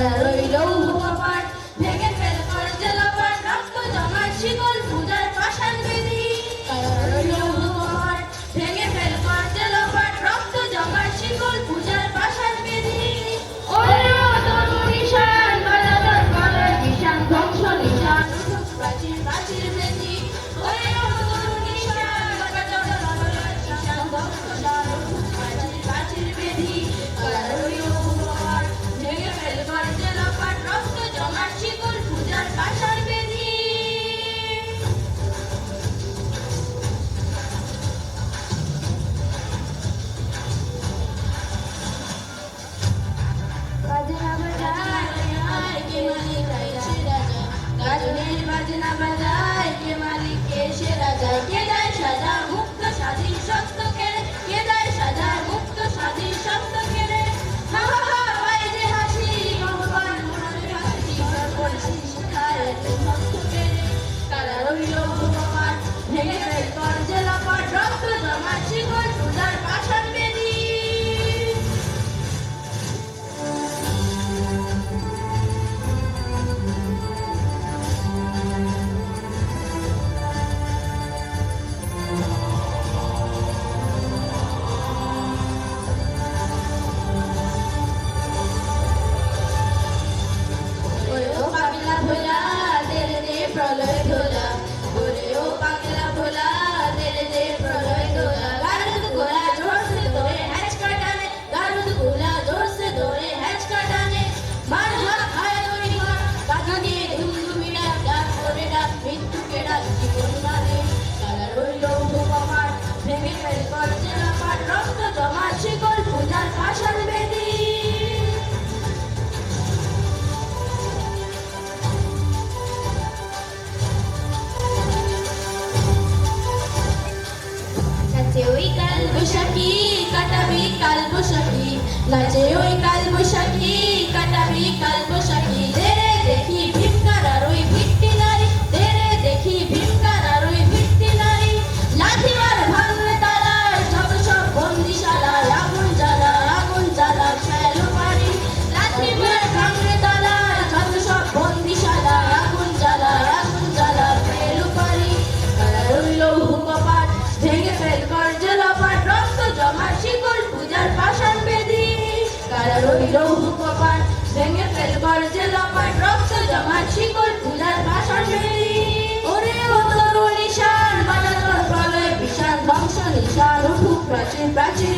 là nơi đâu কালবৈশাখী নাচে ওই কালবৈশাখী লৌহ কপাল ভেঙে ফেলবার যে লপাট রক্ত জমা শিকল পূজার ভাষণ মেরি ওরে অতর নিশান বাজানোর প্রলয় বিশাল ধ্বংস, নিশান উঠুক প্রাচীন প্রাচীন।